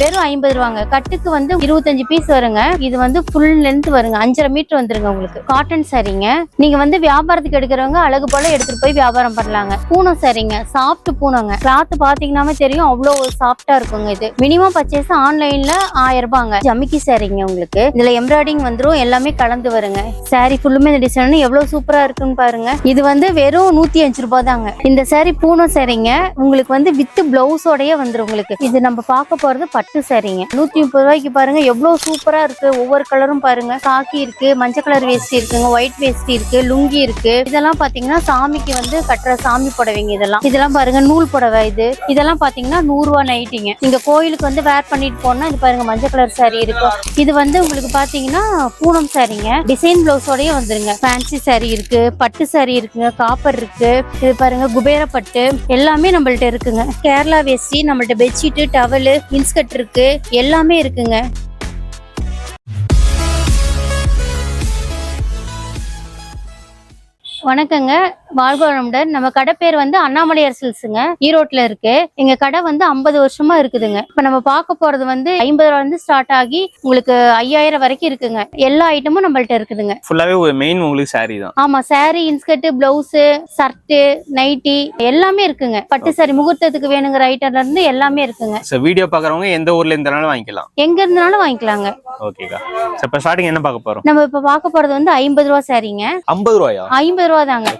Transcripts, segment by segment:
வெறும் ஐம்பது ரூபாங்க. கட்டுக்கு வந்து இருபத்தஞ்சு பீஸ் வருங்க. இது வந்து ஃபுல் லென்த் வருங்க. அஞ்சரை மீட்டர் வந்துருங்க உங்களுக்கு. காட்டன் சரிங்க நீங்க வந்து வியாபாரத்துக்கு எடுக்கிறவங்க அழகு போல எடுத்துட்டு போய் வியாபாரம் பண்ணலாங்க. பூனம் சரிங்க சாஃப்ட் பூனங்க. கிளாத் பாத்தீங்கன்னாவே தெரியும். அவ்வளோ சாஃப்டா இருக்குங்க இது. மினிமம் பர்ச்சேஸ் ஆன்லைன்ல ஆயிரம் ரூபாங்க. ஜமிக்கி சரிங்க உங்களுக்கு. இதுல எம்ப்ராய்டிங் வந்துடும் எல்லாமே கலந்து வருங்க. சாரி ஃபுல்லுமே இந்த டிசைன் எவ்வளவு சூப்பரா இருக்குன்னு பாருங்க. இது வந்து வெறும் நூத்தி அஞ்சு ரூபாய் தாங்க இந்த சாரி பூனம் சரிங்க உங்களுக்கு வந்து வித் பிளவுஸோடய வந்துடும் உங்களுக்கு. இது நம்ம பார்க்க போறது பட்டு சரிங்க. நூத்தி முப்பது ரூபாய்க்கு பாருங்க எவ்வளவு சூப்பரா இருக்கு. ஒவ்வொரு கலரும் பாருங்க. காக்கி இருக்கு மஞ்சள் கலர் வேஷ்டி இருக்குங்க ஒயிட் வேஷ்டி இருக்கு லுங்கி இருக்கு. இதெல்லாம் பாத்தீங்கன்னா சாமிக்கு வந்து கட்டுற சாமி புடவைங்க இதெல்லாம். இதெல்லாம் பாருங்க நூல் புடவை இது. இதெல்லாம் பாத்தீங்கன்னா நூறு ரூபா நைட்டிங்க. நீங்க கோயிலுக்கு வந்து வேர் பண்ணிட்டு போனா இது பாருங்க மஞ்சள் கலர் சாரி இருக்கும் இது வந்து உங்களுக்கு பாத்தீங்கன்னா பூனம் சாரிங்க. டிசைன் பிளவுஸோடய வந்துருங்க. ஃபேன்சி சாரி இருக்கு பட்டு சாரி இருக்குங்க காப்பர் இருக்கு. இது பாருங்க குபேர பட்டு எல்லாமே நம்மள்ட்ட இருக்குங்க. கேரளா வேஷ்டி நம்மள்ட்ட பெட்ஷீட்டு டவலு இன்ஸ்கட் இருக்கு. எல்லாமே இருக்குங்க. வணக்கங்க. வாழ்க வளமுடன் நம்ம கடை பேர் வந்து அண்ணாமலையார் சில்ஸுங்க ஈரோட்ல இருக்கு. எங்க கடை வந்து ஐம்பது வருஷமா இருக்குதுங்க. இப்ப நம்ம பார்க்க போறது வந்து ஐம்பது ரூபால இருந்து ஸ்டார்ட் ஆகி உங்களுக்கு ஐயாயிரம் வரைக்கும் இருக்குங்க. எல்லா ஐட்டமும் நம்மள்ட்ட இருக்குதுங்க. ஃபுல்லாவே ஒரு மெயின் உங்களுக்கு saree தான். ஆமா saree inskirt blouse shirt nightie எல்லாமே இருக்குங்க. பட்டு saree முகூர்த்தத்துக்கு வேணுங்கிற ஐட்டம்ல இருந்து எல்லாமே இருக்குங்க. வீடியோ பார்க்குறவங்க எந்த ஊர்ல இருந்தாலும் வாங்கிக்கலாம்? எங்க இருந்தாலும் வாங்கிக்கலாங்க. ஓகேக்கா இப்போ ஸ்டார்டிங் என்ன பார்க்க போறோம்? நம்ம இப்ப பார்க்க போறது வந்து ஐம்பது ரூபா சாரீங்க ஐம்பது ரூபாயா? ஐம்பது ரூபா தாங்க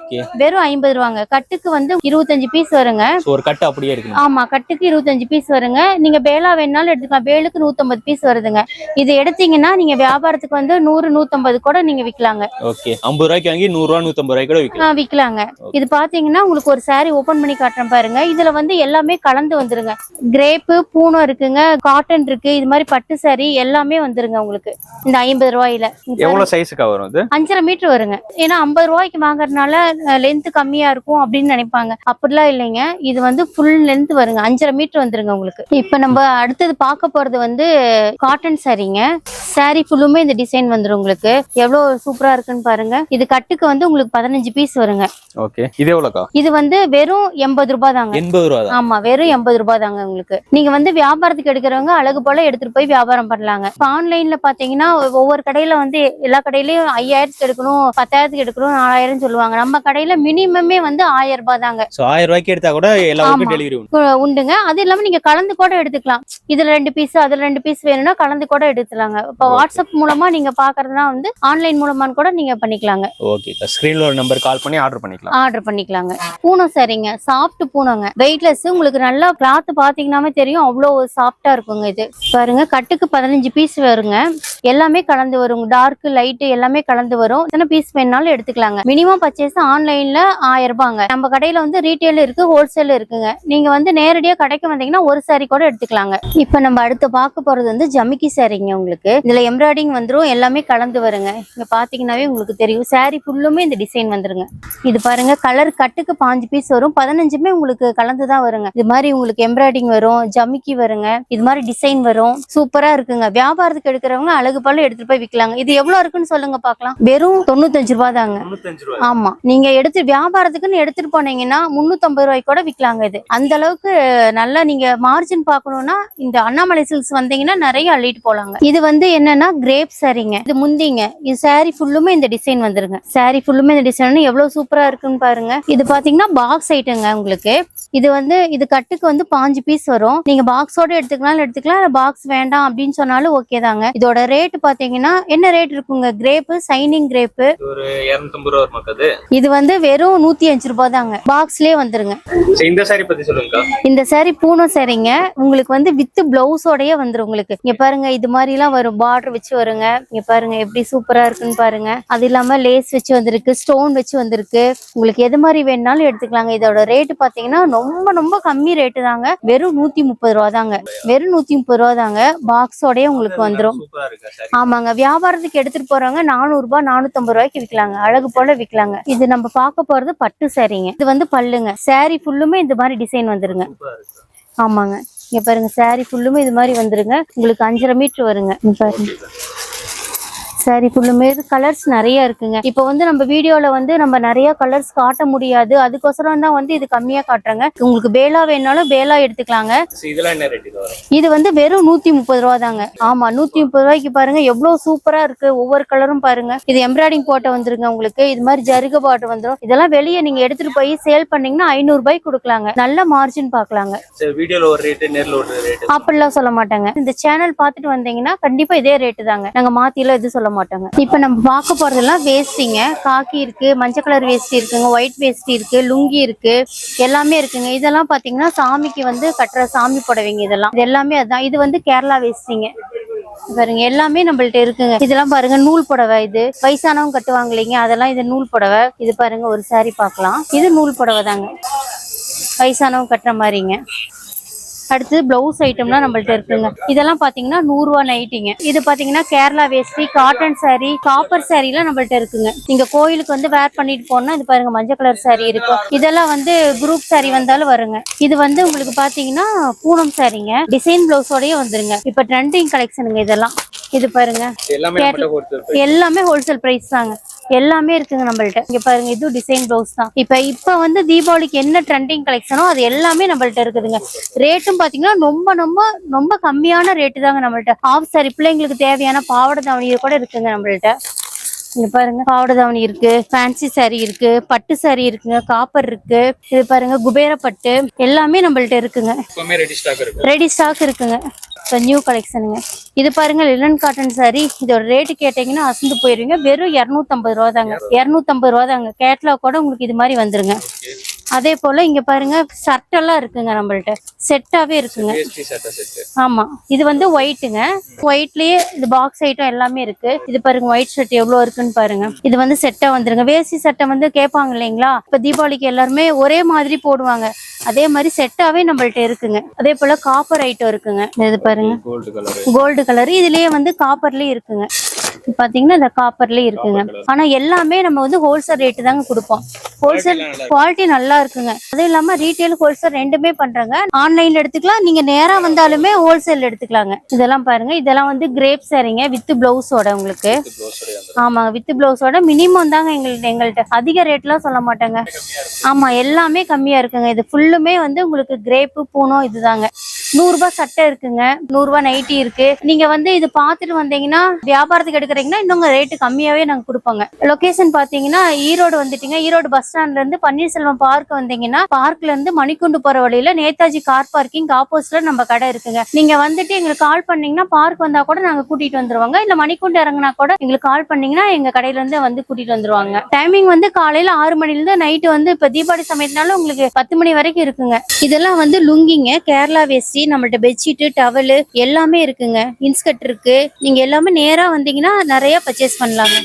வெறும் ஐம்பது ரூபாங்க. கட்டுக்கு வந்து இருபத்தஞ்சு பீஸ் வருங்க. ஒரு கட்டு அப்படியே இருக்கணும் ஆமா கட்டுக்கு இருபத்தஞ்சு பீஸ் வருங்க. நீங்க பேலா வேணாலும் எடுத்துக்கலாம். பேலுக்கு நூத்தம்பது பீஸ் வருதுங்க. இது எடுத்தீங்கன்னா நீங்க வியாபாரத்துக்கு வந்து நூறு நூத்தம்பது கூட நீங்க விக்கலாங்க. ஓகே ஐம்பது ரூபாய்க்கு வாங்கி நூறுரூவா நூற்றம்பது ரூபாய்க்கு கூட விற்கலாம் ஆ, விக்கலாங்க. இது பாத்தீங்கன்னா உங்களுக்கு ஒரு saree ஓபன் பண்ணி காட்டுறேன் பாருங்க. இதுல வந்து எல்லாமே கலந்து வந்துருங்க. கிரேப்பு பூனம் இருக்குங்க. காட்டன் இருக்கு. இது மாதிரி பட்டு saree எல்லாமே வந்துருங்க உங்களுக்கு. இந்த ஐம்பது ரூபாயில. இங்க பாருங்க. எவ்வளோ சைஸுக்கா வரும் அஞ்சரை மீட்டர் வருங்க. ஏன்னா ஐம்பது ரூபாய்க்கு வாங்குறதுனால லென்த் கம்மியா இருக்கும் அப்படின்னு நினைப்பாங்க. அப்படிலாம் இல்லைங்க. இது வந்து ஃபுல் லென்த் வருங்க. அஞ்சரை மீட்டர் வந்துருங்க உங்களுக்கு. இப்ப நம்ம அடுத்தது பார்க்க போறது வந்து காட்டன் சாரீங்க saree ஃபுல்லுமே இந்த டிசைன் வந்துரும் உங்களுக்கு. எவ்வளவு சூப்பரா இருக்குன்னு பாருங்க. இது கட்டுக்கு வந்து உங்களுக்கு பதினஞ்சு பீஸ் வருங்க. ஓகே. இது எவ்வளோக்கா? இது வந்து வெறும் எண்பது ரூபாய் தாங்க எண்பது ரூபா தான். ஆமா வெறும் எண்பது ரூபாய் தாங்க உங்களுக்கு. நீங்க வந்து வியாபாரத்துக்கு எடுக்கிறவங்க அழகு போல எடுத்துட்டு போய் வியாபாரம் பண்ணலாங்க. இப்ப ஆன்லைன்ல பாத்தீங்கன்னா ஒவ்வொரு கடையில வந்து எல்லா கடையிலயும் ஐயாயிரத்துக்கு எடுக்கணும் பத்தாயிரத்துக்கு எடுக்கணும் நாலாயிரம் சொல்லுவாங்க. நம்ம கடையில மினிமமே வந்து ஆயிரம் ரூபாய் தாங்க. ஆயிரம் ரூபாய்க்கு எடுத்தா கூட எல்லா ஆமா. ஊருக்கும் டெலிவரி உண்டு. கு- உண்டுங்க. அது இல்லாம நீங்க கலந்து கூட எடுத்துக்கலாம். இதுல ரெண்டு பீஸ் அதுல ரெண்டு பீஸ் வேணும்னா கலந்து கூட எடுத்துலாங்க. இப்ப. வாட்ஸ்அப் மூலமா நீங்க பாக்குறதுனா வந்து ஆன்லைன் மூலமான்னு கூட நீங்க பண்ணிக்கலாங்க. ஓகேக்கா ஸ்க்ரீனில் ஒரு நம்பர் கால் பண்ணி ஆர்டர் பண்ணிக்கலாம். ஆர்டர் பண்ணிக்கலாங்க. பூனம் சரிங்க. சாஃப்ட் பூனங்க. வெயிட்லெஸ் உங்களுக்கு நல்லா கிளாத் பாத்தீங்கன்னாவே தெரியும். அவ்வளோ சாஃப்டா இருக்குங்க இது. பாருங்க கட்டுக்கு பதினஞ்சு பீஸ் வருங்க. எல்லாமே கலந்து வரும். டார்க் லைட் எல்லாமே கலந்து வரும். எத்தனை பீஸ் வேணாலும் எடுத்துக்கலாங்க. மினிமம் பர்ச்சேஸ் ஆன்லைன்ல ஆயிரம் ரூபாங்க. நம்ம கடையில வந்து ரீட்டைல் இருக்கு ஹோல்சேல் இருக்குங்க. நீங்க வந்து நேரடியா கடைக்கு வந்தீங்கன்னா ஒரு சாரி கூட எடுத்துக்கலாங்க. இப்ப நம்ம அடுத்து பார்க்க போறது வந்து ஜமிக்கி சாரிங்க உங்களுக்கு. இதுல எம்ப்ராய்டிங் வந்துரும் எல்லாமே கலந்து வருங்க. இங்க பாத்தீங்கன்னாவே உங்களுக்கு தெரியும். சாரி ஃபுல்லுமே இந்த டிசைன் வந்துருங்க. இது பாருங்க கலர் கட்டுக்கு பாஞ்சு பீஸ் வரும். பதினஞ்சுமே உங்களுக்கு கலந்து தான் வருங்க. இது மாதிரி உங்களுக்கு எம்ப்ராய்டிங் வரும் ஜமிக்கி வருங்க. இது மாதிரி டிசைன் வரும். சூப்பரா இருக்குங்க. வியாபாரத்துக்கு எடுக்கிறவங்க அழகு போல எடுத்துட்டு போய் விற்கலாங்க இது எவ்வளவு இருக்குன்னு சொல்லுங்க பார்க்கலாம். வெறும் தொண்ணூத்தஞ்சு ரூபாய் தாங்க. ஆமா. நீங்க எடுத்து வியாபாரத்துக்குன்னு எடுத்துட்டு போனீங்கன்னா முன்னூத்தம்பது ரூபாய்க்கு கூட விற்கலாங்க இது. அந்த அளவுக்கு நல்லா நீங்க மார்ஜின் பாக்கணும்னா இந்த அண்ணாமலை சில்ஸ் வந்தீங்கன்னா நிறைய அள்ளிட்டு போலாங்க. இது வந்து என்னன்னா கிரேப் சாரீங்க. இது முந்திங்க. இது சாரி ஃபுல்லுமே இந்த டிசைன் வந்துருங்க. சாரி ஃபுல்லுமே இந்த டிசைன் எவ்வளவு சூப்பரா இருக்குன்னு பாருங்க. இது பாத்தீங்கன்னா பாக்ஸ் ஐட்டங்க உங்களுக்கு. இது வந்து இது கட்டுக்கு வந்து பாஞ்சு பீஸ் வரும். நீங்க பாக்ஸோட எடுத்துக்கலாம். எடுத்துக்கலாம் பாக்ஸ் வேண்டாம் அப்படின்னு சொன்னாலும் ஓகே தாங்க. இதோட ரேட் பாத்தீங்கன்னா என்ன ரேட் இருக்குங்க? கிரேப்பு சைனிங் கிரேப்பு ஒரு மக்கது இது வந்து வெறும் நூத்தி அஞ்சு ரூபாய் தாங்க. பாக்ஸ்லயே வந்துருங்க. இந்த saree பத்தி சொல்லுங்கக்கா இந்த saree பூனம் சாரீங்க உங்களுக்கு வந்து வித் பிளவுஸோடயே வந்துரும் உங்களுக்கு. இங்க பாருங்க இது மாதிரி எல்லாம் வரும். பார்டர் வச்சு வருங்க. இங்க பாருங்க எப்படி சூப்பரா இருக்குன்னு பாருங்க. அது இல்லாம லேஸ் வச்சு வந்திருக்கு ஸ்டோன் வச்சு வந்திருக்கு. உங்களுக்கு எது மாதிரி வேணாலும் எடுத்துக்கலாங்க. இதோட ரேட்டு பாத்தீங்கன்னா ரொம்ப ரொம்ப கம்மி ரேட்டு தாங்க. வெறும் நூத்தி முப்பது ரூபா தாங்க. வெறும் நூத்தி முப்பது ரூபா தாங்க. பாக்ஸோடயே உங்களுக்கு வந்துரும். ஆமாங்க வியாபாரத்துக்கு எடுத்துட்டு போறவங்க நானூறு ரூபாய் நானூத்தம்பது ரூபாய்க்கு விக்கலாங்க. அழகு போல விக்கலாங்க இது நம்ம பார்க்க போறது பட்டு சாரீங்க. இது வந்து பல்லுங்க. saree ஃபுல்லுமே இந்த மாதிரி டிசைன் வந்துருங்க. ஆமாங்க. இங்க பாருங்க saree ஃபுல்லுமே இது மாதிரி வந்துருங்க. உங்களுக்கு அஞ்சரை மீட்டர் வருங்க. பாருங்க. சாரி ஃபுல்லுமே கலர்ஸ் நிறைய இருக்குங்க. இப்போ வந்து நம்ம வீடியோல வந்து நம்ம நிறைய கலர்ஸ் காட்ட முடியாது. அதுக்கோசரம் தான் வந்து இது கம்மியா காட்டுறாங்க. உங்களுக்கு பேலா வேணாலும் பேலா எடுத்துக்கலாங்க. இது இது வந்து வெறும் நூத்தி முப்பது ரூபா தாங்க ஆமா நூத்தி முப்பது ரூபாய்க்கு பாருங்க எவ்வளவு சூப்பரா இருக்கு. ஒவ்வொரு கலரும் பாருங்க. இது எம்ப்ராய்டிங் போட்ட வந்துருங்க உங்களுக்கு. இது மாதிரி ஜருக பாட்டு வந்துரும். இதெல்லாம் வெளியே நீங்க எடுத்துட்டு போய் சேல் பண்ணீங்கன்னா ஐநூறு ரூபாய்க்கு கொடுக்கலாங்க. நல்ல மார்ஜின் பாக்கலாங்க அப்படிலாம் சொல்ல மாட்டாங்க. இந்த சேனல் பார்த்துட்டு வந்தீங்கன்னா கண்டிப்பா இதே ரேட்டு தாங்க. நாங்க மாத்திலாம் எதுவும் சொல்ல மாட்டோங்க. இப்ப நம்ம பார்க்க போறதெல்லாம் வேஸ்டிங்க காக்கி இருக்கு மஞ்சள் கலர் வேஷ்டி இருக்குங்க ஒயிட் வேஸ்டி இருக்கு லுங்கி இருக்கு எல்லாமே இருக்குங்க. இதெல்லாம் பாத்தீங்கன்னா சாமிக்கு வந்து கட்டுற சாமி புடவைங்க இதெல்லாம். இது எல்லாமே அதான். இது வந்து கேரளா வேஸ்டிங்க பாருங்க எல்லாமே நம்மள்ட்ட இருக்குங்க. இதெல்லாம் பாருங்க நூல் புடவை இது. வயசானவங்க கட்டுவாங்க இல்லைங்க. அதெல்லாம் இது நூல் புடவை. இது பாருங்க ஒரு சாரி பார்க்கலாம். இது நூல் புடவை தாங்க வயசானவங்க கட்டுற மாதிரிங்க. அடுத்து பிளவுஸ் ஐட்டம்லாம் நம்மள்ட்ட இருக்குங்க. இதெல்லாம் பாத்தீங்கன்னா நூறு ரூபா நைட்டிங்க இது பாத்தீங்கன்னா கேரளா வேஷ்டி காட்டன் சாரி காப்பர் சாரீலாம் நம்மள்ட்ட இருக்குங்க. நீங்க கோயிலுக்கு வந்து வேர் பண்ணிட்டு போனா இது பாருங்க மஞ்சள் கலர் சாரி இருக்கும். இதெல்லாம் வந்து குரூப் சாரி வந்தாலும் வருங்க. இது வந்து உங்களுக்கு பாத்தீங்கன்னா பூனம் சாரிங்க டிசைன் பிளவுஸோடய வந்துருங்க. இப்ப ட்ரெண்டிங் கலெக்ஷனுங்க இதெல்லாம். இது பாருங்க. எல்லாமே ஹோல்சேல் பிரைஸ் தாங்க. எல்லாமே இருக்குங்க நம்மள்ட்ட. இங்க பாருங்க இது டிசைன் ப்ளவுஸ் தான். இப்ப இப்ப வந்து தீபாவளிக்கு என்ன ட்ரெண்டிங் கலெக்ஷனோ அது எல்லாமே நம்மள்ட்ட இருக்குதுங்க. ரேட்டும் பாத்தீங்கன்னா ரொம்ப ரொம்ப ரொம்ப கம்மியான ரேட்டு தாங்க நம்மள்ட்ட. ஆஃப் சாரி பிள்ளைங்களுக்கு தேவையான பாவாடை தாவணி கூட இருக்குங்க நம்மள்ட்ட. இங்க பாருங்க. பாவாடை தாவணி இருக்கு. ஃபேன்சி saree இருக்கு. பட்டு saree இருக்குங்க. காப்பர் இருக்கு. இது பாருங்க. குபேர பட்டு எல்லாமே நம்மள்ட்ட இருக்குங்க. ரெடி ஸ்டாக் இருக்குங்க. இப்போ நியூ கலெக்ஷனுங்க இது பாருங்க லினன் காட்டன் saree. இதோட ரேட்டு கேட்டீங்கன்னா அசந்து போயிருவீங்க வெறும் இரநூத்தம்பது ரூபா தாங்க இரநூத்தம்பது ரூபா தாங்க கேட்லாக் கூட உங்களுக்கு இது மாதிரி வந்துருங்க. அதே போல இங்க பாருங்க ஷர்ட் எல்லாம் இருக்குங்க நம்மள்ட்ட. செட்டாவே இருக்குங்க. ஆமா. இது வந்து ஒயிட்டுங்க ஒயிட்லயே இது பாக்ஸ் ஐட்டம் எல்லாமே இருக்கு. இது பாருங்க ஒயிட் ஷர்ட் எவ்வளவு இருக்குன்னு பாருங்க. இது வந்து செட்டா வந்துருங்க. வேஷ்டி சட்டை வந்து கேட்பாங்க இல்லைங்களா? இப்ப தீபாவளிக்கு எல்லாருமே ஒரே மாதிரி போடுவாங்க. அதே மாதிரி செட்டாவே நம்மள்ட்ட இருக்குங்க. அதே போல காப்பர் ஐட்டம் இருக்குங்க. இது பாருங்க. கோல்டு கலர் இதுலயே வந்து காப்பர்லயே இருக்குங்க. பாத்தீங்கன்னா இந்த காப்பர்லயே இருக்குங்க. ஆனா எல்லாமே நம்ம வந்து ஹோல்சேல் ரேட்டு தாங்க கொடுப்போம். ஹோல்சேல் குவாலிட்டி நல்லா இருக்குங்க. அதுவும் இல்லாம ரீட்டைல் ஹோல்சேல் ரெண்டுமே பண்றாங்க. ஆன்லைன்ல எடுத்துக்கலாம். நீங்க நேரா வந்தாலுமே ஹோல்சேல் எடுத்துக்கலாங்க. இதெல்லாம் பாருங்க. இதெல்லாம் வந்து கிரேப் சாரிங்க வித் பிளவுஸோட உங்களுக்கு. ஆமாங்க. வித் பிளவுஸோட மினிமம் தாங்க எங்கள்ட்ட. எங்கள்கிட்ட அதிக ரேட்லாம் சொல்ல மாட்டாங்க. ஆமா எல்லாமே கம்மியா இருக்குங்க. இது ஃபுல்லுமே வந்து உங்களுக்கு கிரேப்பு பூனம் இதுதாங்க. நூறுரூபா சட்டை இருக்குங்க. நூறுரூபா நைட்டி இருக்கு. நீங்க வந்து இது பார்த்துட்டு வந்தீங்கன்னா வியாபாரத்துக்கு எடுக்கிறீங்கன்னா இன்னும் ரேட்டு கம்மியாவே நாங்க கொடுப்போங்க. லொகேஷன் பாத்தீங்கன்னா ஈரோடு வந்துட்டீங்க. ஈரோடு பஸ் ஸ்டாண்ட்ல இருந்து பன்னீர்செல்வம் பார்க் வந்தீங்கன்னா பார்க்ல இருந்து மணிக்குண்டு போற வழியில நேதாஜி கார் பார்க்கிங் ஆப்போசிட்ல நம்ம கடை இருக்குங்க. நீங்க வந்துட்டு எங்களுக்கு கால் பண்ணீங்கன்னா பார்க் வந்தா கூட நாங்க கூட்டிட்டு வந்துருவாங்க. இல்ல மணிக்குண்டு இறங்குனா கூட எங்களுக்கு கால் பண்ணீங்கன்னா எங்க கடையில இருந்து வந்து கூட்டிட்டு வந்துருவாங்க. டைமிங் வந்து காலையில ஆறு மணில இருந்து நைட்டு வந்து இப்ப தீபாவளி சமயத்தினால உங்களுக்கு பத்து மணி வரைக்கும் இருக்குங்க. இதெல்லாம் வந்து லுங்கிங்க. கேரளா வேஷ்டி நம்மள்ட்ட பெட்ஷீட் டவலு எல்லாமே இருக்குங்க. இன்ஸ்கர்ட் இருக்கு. நீங்க எல்லாமே நேரா வந்தீங்கன்னா நிறைய பர்ச்சேஸ் பண்ணலாங்க.